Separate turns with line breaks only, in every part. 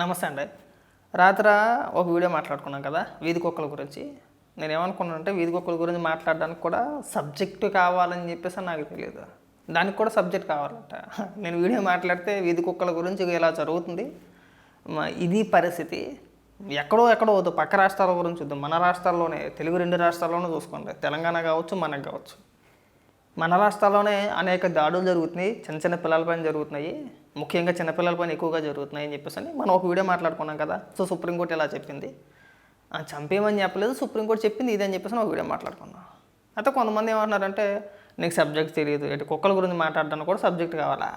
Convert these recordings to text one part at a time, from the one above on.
నమస్తే అండి. రాత్ర ఒక వీడియో మాట్లాడుకున్నాం కదా వీధి కుక్కల గురించి. నేను ఏమనుకున్నానంటే వీధి కుక్కల గురించి మాట్లాడడానికి కూడా సబ్జెక్టు కావాలని చెప్పేసి నాకు తెలియదు దానికి కూడా సబ్జెక్ట్ కావాలంట. నేను వీడియో మాట్లాడితే వీధి కుక్కల గురించి ఇలా జరుగుతుంది ఇది పరిస్థితి. ఎక్కడో ఎక్కడో వద్దు పక్క రాష్ట్రాల గురించి వద్దు. మన రాష్ట్రాల్లోనే తెలుగు రెండు రాష్ట్రాల్లోనే చూసుకోండి. తెలంగాణ కావచ్చు మనకు కావచ్చు. మన రాష్ట్రాల్లోనే అనేక దాడులు జరుగుతున్నాయి చిన్న చిన్న పిల్లలపైన జరుగుతున్నాయి ముఖ్యంగా చిన్నపిల్లలపైన ఎక్కువగా జరుగుతున్నాయి అని చెప్పేసి అని మనం ఒక వీడియో మాట్లాడుకున్నాం కదా. సో సుప్రీంకోర్టు ఇలా చెప్పింది? చంపేయమని చెప్పలేదు సుప్రీంకోర్టు చెప్పింది ఇదని చెప్పేసి ఒక వీడియో మాట్లాడుకున్నాం. అయితే కొంతమంది ఏమంటున్నారంటే నీకు సబ్జెక్ట్ తెలియదు ఇటు కుక్కల గురించి మాట్లాడడానికి కూడా సబ్జెక్ట్ కావాలా?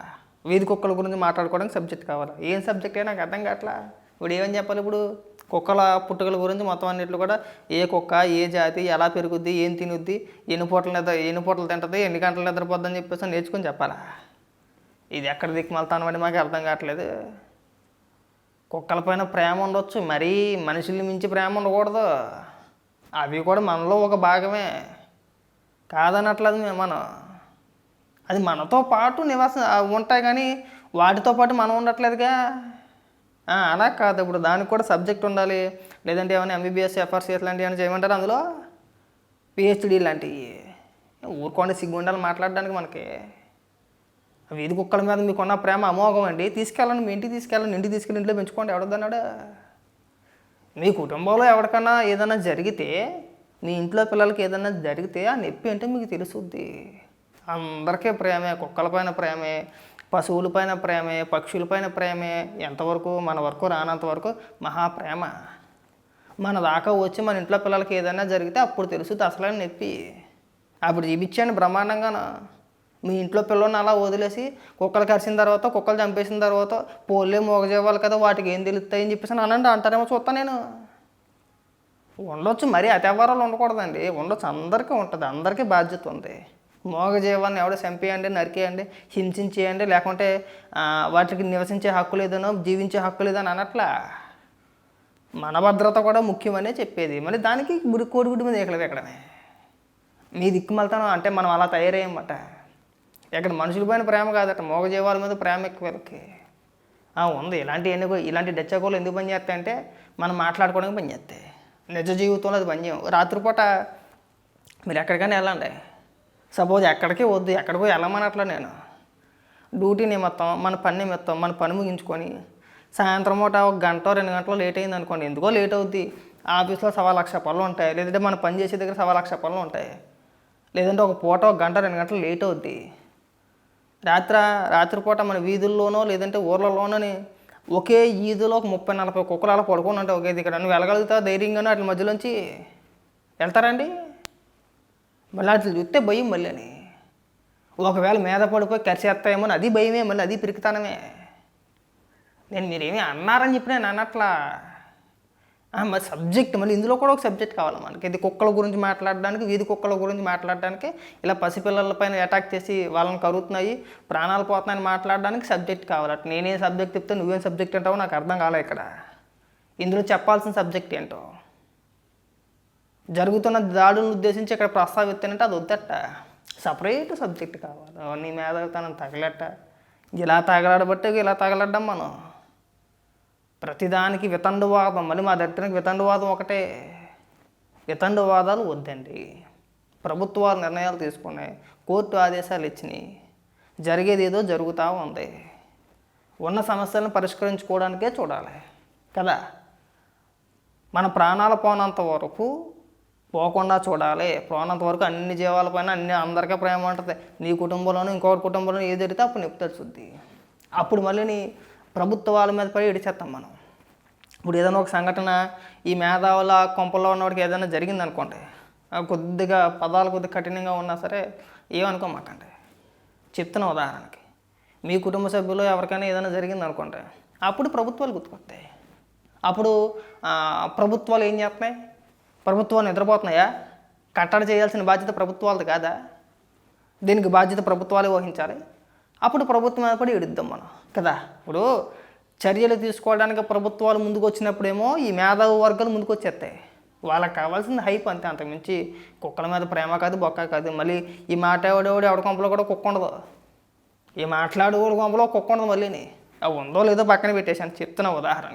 వీధి కుక్కల గురించి మాట్లాడుకోవడానికి సబ్జెక్ట్ కావాలా? ఏం సబ్జెక్ట్ నాకు అర్థం కావట్లా? ఇప్పుడు ఏమని చెప్పాలి ఇప్పుడు? కుక్కల పుట్టుకల గురించి మొత్తం అన్నిట్లో కూడా ఏ కుక్క ఏ జాతి ఎలా పెరుగుద్ది ఏం తినుద్ది ఎన్ని పూటలు నిద్ర ఎన్ని పూటలు తింటుంది ఎన్ని గంటలు నిద్రపోద్ది అని చెప్పేసి నేర్చుకుని చెప్పాలా? ఇది ఎక్కడ దిక్కుమలుతాను మాకు అర్థం కావట్లేదు. కుక్కల పైన ప్రేమ ఉండొచ్చు మరీ మనుషుల్ని మించి ప్రేమ ఉండకూడదు. అవి కూడా మనలో ఒక భాగమే. కాదనట్లేదు మేము మనం. అది మనతో పాటు నివాసం ఉంటాయి కానీ వాటితో పాటు మనం ఉండట్లేదుగా. అలా కాదు. ఇప్పుడు దానికి కూడా సబ్జెక్ట్ ఉండాలి. లేదంటే ఏమైనా ఎంబీబీఎస్ ఎఫ్ఆర్సీఎస్ లాంటివి ఏమైనా చేయమంటారు అందులో? పిహెచ్డి లాంటివి. ఊరుకోండి సిగ్గు ఉండాలి మాట్లాడడానికి మనకి. వీధి కుక్కల మీద మీకున్న ప్రేమ అమోఘం అండి. తీసుకెళ్ళండి మీ ఇంటికి తీసుకెళ్ళండి ఇంటికి తీసుకెళ్ళి ఇంట్లో పెంచుకోండి ఎవడొద్దన్నాడు? మీ కుటుంబంలో ఎవరికన్నా ఏదైనా జరిగితే మీ ఇంట్లో పిల్లలకి ఏదైనా జరిగితే ఆ నొప్పి అంటే మీకు తెలుసుద్ది. అందరికీ ప్రేమే కుక్కలపైన ప్రేమే. పశువులపైన ప్రేమే పక్షులపైన ప్రేమే ఎంతవరకు మన వరకు రానంత వరకు మహా ప్రేమ మన దాకా వచ్చి మన ఇంట్లో పిల్లలకి ఏదైనా జరిగితే అప్పుడు తెలుసుద్ది అసలైన నొప్పి. అప్పుడు చూపించాను బ్రహ్మాండంగా మీ ఇంట్లో పిల్లల్ని అలా వదిలేసి కుక్కలు కరిసిన తర్వాత కుక్కలు చంపేసిన తర్వాత పోలే మోగజేవాళ్ళు కదా వాటికి ఏం తెలుస్తాయి అని చెప్పేసి అనండి అంటారేమో చూస్తా నేను. ఉండొచ్చు మరీ అతి ఎవరాలు ఉండకూడదండి. ఉండొచ్చు అందరికీ ఉంటుంది అందరికీ బాధ్యత ఉంది. మోగజీవాన్ని ఎవడో చంపేయండి నరికేయండి హింసించేయండి లేకుంటే వాటికి నివసించే హక్కు లేదనో జీవించే హక్కు లేదని అనట్లా? మన భద్రత కూడా ముఖ్యమనే చెప్పేది. మరి దానికి గుడి కోడిగుడి మీద ఎక్కలేదు ఎక్కడనే మీ దిక్కుమలతనం అంటే మనం అలా తయారయ్యమాట. ఇక్కడ మనుషుల పైన ప్రేమ కాదట మోగజీవాల మీద ప్రేమ ఎక్కువ వీళ్ళకి ఉంది. ఇలాంటి ఎన్ని ఇలాంటి డెచ్చకోలు ఎందుకు పని చేస్తాయంటే మనం మాట్లాడుకోవడానికి పనిచేస్తాయి నిజ జీవితంలో అది పనిచేయం రాత్రిపూట మీరు ఎక్కడికైనా వెళ్ళండి. సపోజ్ ఎక్కడికి వద్దు ఎక్కడికో వెళ్ళమనట్లా నేను. డ్యూటీ నిమిత్తం మన పని నిమిత్తం మన పని ముగించుకొని సాయంత్రం పూట ఒక గంట రెండు గంటలు లేట్ అయింది అనుకోండి ఎందుకో లేట్ అవుద్ది. ఆఫీస్లో సవా లక్ష పనులు ఉంటాయి లేదంటే మన పని చేసే దగ్గర సవా లక్ష పనులు ఉంటాయి. లేదంటే ఒక పూట ఒక గంట రెండు గంటలు లేట్ అవుద్ది. రాత్ర రాత్రిపూట మన వీధుల్లోనో లేదంటే ఊర్లలోనని ఒకే ఈదులో ఒక ముప్పై నలభై కుక్కలు అలా పడుకుని ఉంటాయి ఒకే దగ్గర. నువ్వు వెళ్ళగలుగుతావు ధైర్యంగానో వాటి మధ్యలోంచి? వెళ్తారండి మళ్ళీ అట్లా చూస్తే భయం మళ్ళీ ఒకవేళ మీద పడిపోయి కరిసేస్తాయేమో అని అది భయమే మళ్ళీ అది పిరికితనమే. నేను మీరేమీ అన్నారని చెప్పి నేను అన్నట్లా మరి సబ్జెక్ట్ మళ్ళీ ఇందులో కూడా ఒక సబ్జెక్ట్ కావాలి మనకి. ఇది కుక్కల గురించి మాట్లాడడానికి వీధి కుక్కల గురించి మాట్లాడడానికి ఇలా పసిపిల్లల పైన అటాక్ చేసి వాళ్ళని కరుగుతున్నాయి ప్రాణాలు పోతున్నాయని మాట్లాడడానికి సబ్జెక్ట్ కావాలి. అట్లా నేనే సబ్జెక్ట్ చెప్తే నువ్వేం సబ్జెక్ట్ అంటావో నాకు అర్థం కాలే ఇక్కడ. ఇందులో చెప్పాల్సిన సబ్జెక్ట్ ఏంటో. జరుగుతున్న దాడులను ఉద్దేశించి ఇక్కడ ప్రస్తావిస్తానంటే అది వద్దట. సపరేట్ సబ్జెక్ట్ కావాలి. నీ మీద తనని తగలట. ఇలా తగలడబట్టే ఇలా తగలడ్డాం మనం. ప్రతిదానికి వితండువాదం. మళ్ళీ మా దగ్గరికి వితండువాదం ఒకటే. వితండువాదాలు వద్దండి. ప్రభుత్వాలు నిర్ణయాలు తీసుకున్నాయి. కోర్టు ఆదేశాలు ఇచ్చినాయి. జరిగేది ఏదో జరుగుతూ ఉంది. ఉన్న సమస్యలను పరిష్కరించుకోవడానికే చూడాలి. కదా? మన ప్రాణాలు పోనంత వరకు పోకుండా చూడాలి. పోనంత వరకు అన్ని జీవాలపైన అన్ని అందరికీ ప్రేమ ఉంటుంది. నీ కుటుంబంలోనూ ఇంకొకరి కుటుంబంలో ఏది జరిగితే అప్పుడు నిప్పు తెలుసుద్ది. అప్పుడు మళ్ళీ నీ ప్రభుత్వాల మీద పడి ఇడిచేస్తాం మనం. ఇప్పుడు ఏదైనా ఒక సంఘటన ఈ మేధావుల కొంపల్లో ఉన్నవాడికి ఏదైనా జరిగింది అనుకోండి కొద్దిగా పదాలు కొద్దిగా కఠినంగా ఉన్నా సరే ఏమనుకోమాకండి. చెప్తున్న ఉదాహరణకి మీ కుటుంబ సభ్యులు ఎవరికైనా ఏదైనా జరిగింది అనుకోండి అప్పుడు ప్రభుత్వాలు గుర్తుకొస్తాయి. అప్పుడు ప్రభుత్వాలు ఏం చేస్తున్నాయి? ప్రభుత్వాలు నిద్రపోతున్నాయా? కట్టడి చేయాల్సిన బాధ్యత ప్రభుత్వాలది కాదా? దీనికి బాధ్యత ప్రభుత్వాలే వహించాలి. అప్పుడు ప్రభుత్వం మీద పడి ఇడుద్దాం మనం కదా? ఇప్పుడు చర్యలు తీసుకోవడానికి ప్రభుత్వాలు ముందుకు వచ్చినప్పుడేమో ఈ మేధావి వర్గాలు ముందుకు వచ్చేస్తాయి వాళ్ళకి కావాల్సింది హైప్ అంతే అంతకుమించి కుక్కల మీద ప్రేమ కాదు బొక్క కాదు. మళ్ళీ ఈ మాట ఎవడెవడు ఎవడ కొంపలో కూడా కుక్క ఉండదు. ఈ మాట్లాడేవాడు కొంపలో కుక్క ఉండదు మళ్ళీని. అవి ఉందో లేదో పక్కన పెట్టేశాను చెప్తున్నా ఉదాహరణ